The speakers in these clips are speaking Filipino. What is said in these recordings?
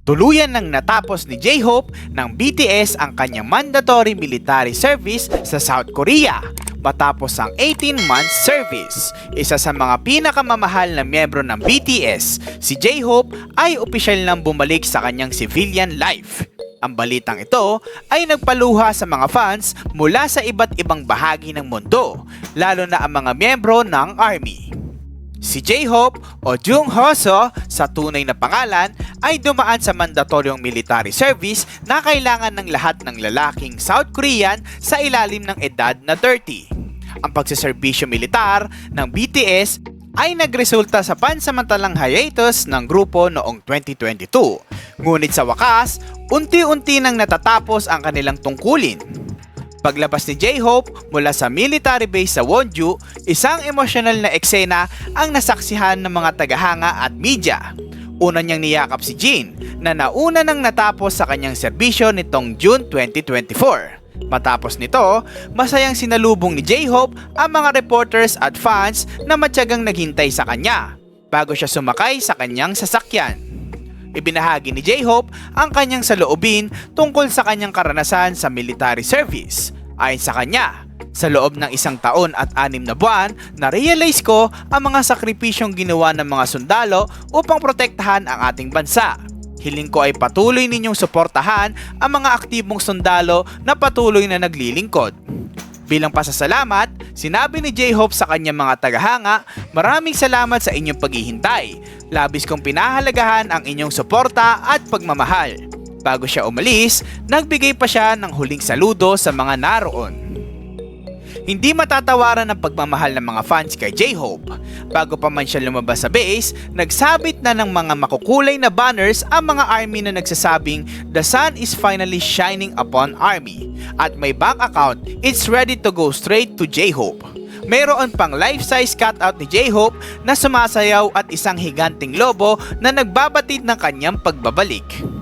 Tuluyan nang natapos ni J-Hope ng BTS ang kanyang mandatory military service sa South Korea matapos ang 18-month service. Isa sa mga pinakamamahal na miyembro ng BTS, si J-Hope ay opisyal nang bumalik sa kanyang civilian life. Ang balitang ito ay nagpaluha sa mga fans mula sa iba't ibang bahagi ng mundo, lalo na ang mga miyembro ng ARMY. Si J-Hope o Jung Hoso sa tunay na pangalan ay dumaan sa mandatoryong military service na kailangan ng lahat ng lalaking South Korean sa ilalim ng edad na 30. Ang pagsiservisyo militar ng BTS ay nagresulta sa pansamantalang hiatus ng grupo noong 2022. Ngunit sa wakas, unti-unti nang natatapos ang kanilang tungkulin. Paglabas ni J-Hope mula sa military base sa Wonju, isang emosyonal na eksena ang nasaksihan ng mga tagahanga at media. Una niyang niyakap si Jin na nauna nang natapos sa kanyang serbisyo nitong June 2024. Matapos nito, masayang sinalubong ni J-Hope ang mga reporters at fans na matyagang naghintay sa kanya bago siya sumakay sa kanyang sasakyan. Ibinahagi ni J-Hope ang kanyang saloobin tungkol sa kanyang karanasan sa military service. Ayon sa kanya, sa loob ng isang taon at anim na buwan, na-realize ko ang mga sakripisyong ginawa ng mga sundalo upang protektahan ang ating bansa. Hiling ko ay patuloy ninyong suportahan ang mga aktibong sundalo na patuloy na naglilingkod. Bilang pasasalamat, sinabi ni J-Hope sa kanyang mga tagahanga, maraming salamat sa inyong paghihintay. Labis kong pinahalagahan ang inyong suporta at pagmamahal. Bago siya umalis, nagbigay pa siya ng huling saludo sa mga naroon. Hindi matatawaran ang pagmamahal ng mga fans kay J-Hope. Bago pa man siya lumabas sa base, nagsabit na ng mga makukulay na banners ang mga army na nagsasabing The sun is finally shining upon army. At may bank account, it's ready to go straight to J-Hope. Mayroon pang life-size cutout ni J-Hope na sumasayaw at isang higanting lobo na nagbabatid ng kanyang pagbabalik.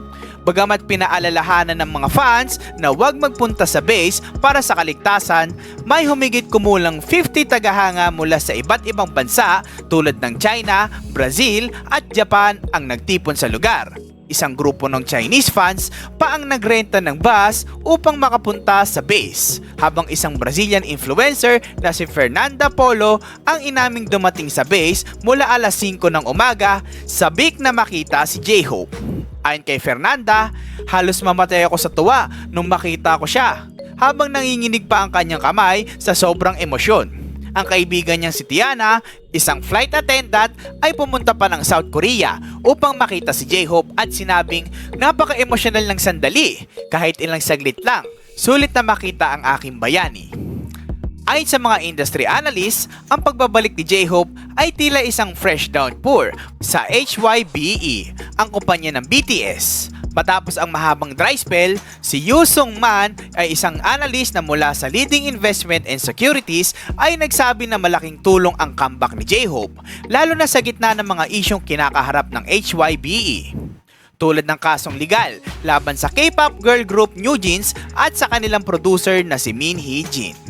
Bagamat pinaalalahanan ng mga fans na huwag magpunta sa base para sa kaligtasan, may humigit kumulang 50 tagahanga mula sa iba't ibang bansa tulad ng China, Brazil at Japan ang nagtipon sa lugar. Isang grupo ng Chinese fans pa ang nagrenta ng bus upang makapunta sa base, habang isang Brazilian influencer na si Fernanda Polo ang inaming dumating sa base mula alas 5 ng umaga, sabik na makita si J-Hope. Ayon kay Fernanda, halos mamatay ako sa tuwa nung makita ko siya habang nanginginig pa ang kanyang kamay sa sobrang emosyon. Ang kaibigan niyang si Tiana, isang flight attendant, ay pumunta pa ng South Korea upang makita si J-Hope at sinabing napaka-emosyonal ng sandali kahit ilang saglit lang. Sulit na makita ang aking bayani. Ayon sa mga industry analysts, ang pagbabalik ni J-Hope ay tila isang fresh downpour sa HYBE, ang kumpanya ng BTS. Matapos ang mahabang dry spell, si Yoo Sung Man ay isang analyst na mula sa leading investment and securities ay nagsabi na malaking tulong ang comeback ni J-Hope, lalo na sa gitna ng mga isyong kinakaharap ng HYBE tulad ng kasong legal laban sa K-pop girl group New Jeans at sa kanilang producer na si Min Hee Jin.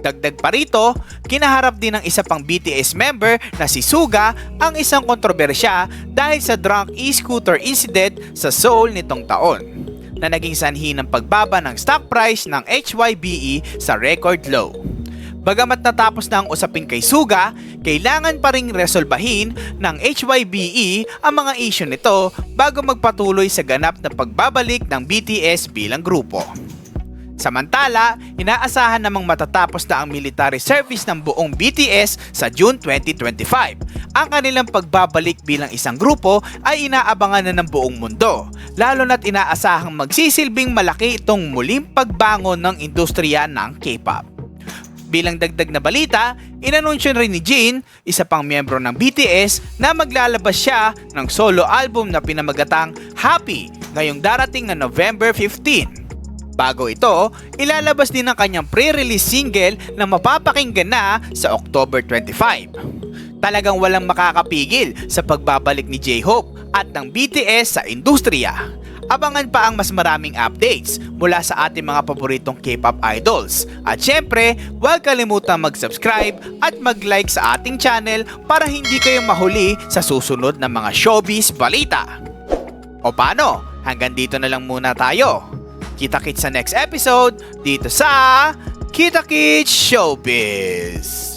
Dagdag pa rito, kinaharap din ng isa pang BTS member na si Suga ang isang kontrobersya dahil sa drunk e-scooter incident sa Seoul nitong taon na naging sanhi ng pagbaba ng stock price ng HYBE sa record low. Bagamat natapos na ang usapin kay Suga, kailangan pa ring resolbahin ng HYBE ang mga issue nito bago magpatuloy sa ganap na pagbabalik ng BTS bilang grupo. Samantala, inaasahan namang matatapos na ang military service ng buong BTS sa June 2025. Ang kanilang pagbabalik bilang isang grupo ay inaabangan na ng buong mundo, lalo na't inaasahang magsisilbing malaki itong muling pagbangon ng industriya ng K-pop. Bilang dagdag na balita, inanunsyo rin ni Jin, isa pang miyembro ng BTS, na maglalabas siya ng solo album na pinamagatang Happy ngayong darating na November 15. Bago ito, ilalabas din ang kanyang pre-release single na mapapakinggan na sa October 25. Talagang walang makakapigil sa pagbabalik ni J-Hope at ng BTS sa industriya. Abangan pa ang mas maraming updates mula sa ating mga paboritong K-pop idols. At syempre, huwag kalimutang mag-subscribe at mag-like sa ating channel para hindi kayo mahuli sa susunod na mga showbiz balita. O paano? Hanggang dito na lang muna tayo. Kita-kits sa next episode dito sa Kita Kits Showbiz.